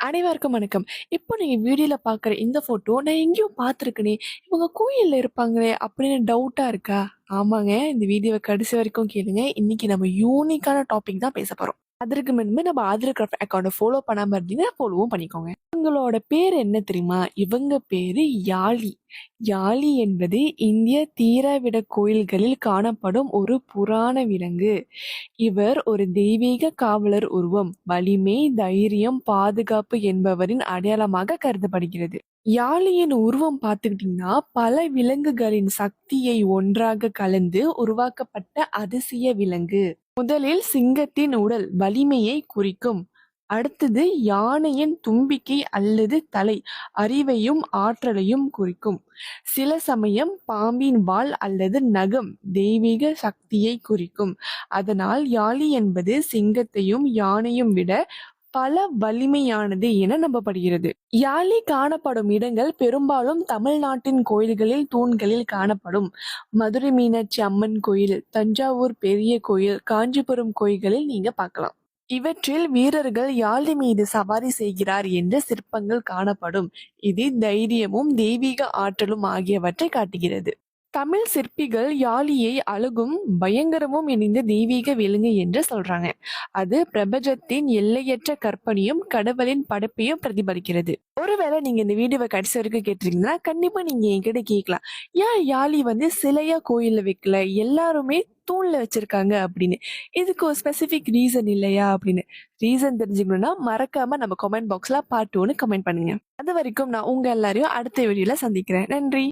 அனைவருக்கும் வணக்கம். இப்போ நீங்கள் வீடியோவில் பார்க்குற இந்த ஃபோட்டோ நான் எங்கேயும் பார்த்துருக்கனே! இவங்க கோயிலில் இருப்பாங்களே! அப்படின்னு டவுட்டாக இருக்கா? ஆமாங்க. இந்த வீடியோவை கடைசி வரைக்கும் கேளுங்க. இன்னைக்கு நம்ம யூனிக்கான டாபிக் தான் பேச போகிறோம் அதற்கு முன்பு நம்ம ஆதார் கிராஃப்ட் அக்கௌண்ட்டை ஃபாலோ பண்ணாம இருந்தீங்கன்னா ஃபாலோவும் பண்ணிக்கோங்க. இவங்களோட பேர் என்ன தெரியுமா? இவங்க பேரு யாழி. யாழி என்பது இந்திய தீரவிட கோயில்களில் காணப்படும் ஒரு புராண விலங்கு. இவர் ஒரு தெய்வீக காவலர் உருவம். வலிமை, தைரியம், பாதுகாப்பு என்பவரின் அடையாளமாக கருதப்படுகிறது. யாழியின் உருவம் பார்த்துக்கிட்டிங்கன்னா, பல விலங்குகளின் சக்தியை ஒன்றாக கலந்து உருவாக்கப்பட்ட அதிசய விலங்கு. முதலில் சிங்கத்தின் உடல் வலிமையை குறிக்கும். அடுத்தது யானையின் தும்பிக்கை அல்லது தலை அறிவையும் ஆற்றலையும் குறிக்கும். சில சமயம் பாம்பின் வால் அல்லது நகம் தெய்வீக சக்தியை குறிக்கும். அதனால் யாழி என்பது சிங்கத்தையும் யானையும் விட பல வலிமையானது என நம்பப்படுகிறது. யாழி காணப்படும் இடங்கள் பெரும்பாலும் தமிழ்நாட்டின் கோயில்களில் தூண்களில் காணப்படும். மதுரை மீனாட்சி அம்மன் கோயில், தஞ்சாவூர் பெரிய கோயில், காஞ்சிபுரம் கோயில்களில் நீங்க பார்க்கலாம். இவற்றில் வீரர்கள் யாழி மீது சவாரி செய்கிறார் என்ற சிற்பங்கள் காணப்படும். இது தைரியமும் தெய்வீக ஆற்றலும் ஆகியவற்றை காட்டுகிறது. தமிழ் சிற்பிகள் யாழியை அழகும் பயங்கரமும் இணைந்த தெய்வீக விலங்கு என்று சொல்றாங்க. அது பிரபஞ்சத்தின் எல்லையற்ற கற்பனையும் கடவுளின் படைப்பையும் பிரதிபலிக்கிறது. ஒருவேளை நீங்க இந்த வீடியோவை கடைசி வரைக்கும் கேட்டிருக்கீங்கன்னா கண்டிப்பா நீங்க என்கிட்ட கேட்கலாம். ஏன் யாழி வந்து சிலையா கோயில்ல வைக்கல? எல்லாருமே தூண்ல வச்சிருக்காங்க அப்படின்னு. இதுக்கு ஒரு ஸ்பெசிஃபிக் ரீசன் இல்லையா அப்படின்னு. ரீசன் தெரிஞ்சுக்கணும்னா மறக்காம நம்ம கமெண்ட் பாக்ஸ்ல பார்ட் ஒன்னு கமெண்ட் பண்ணுங்க. அது வரைக்கும் நான் உங்க எல்லாரையும் அடுத்த வீடியோல சந்திக்கிறேன். நன்றி.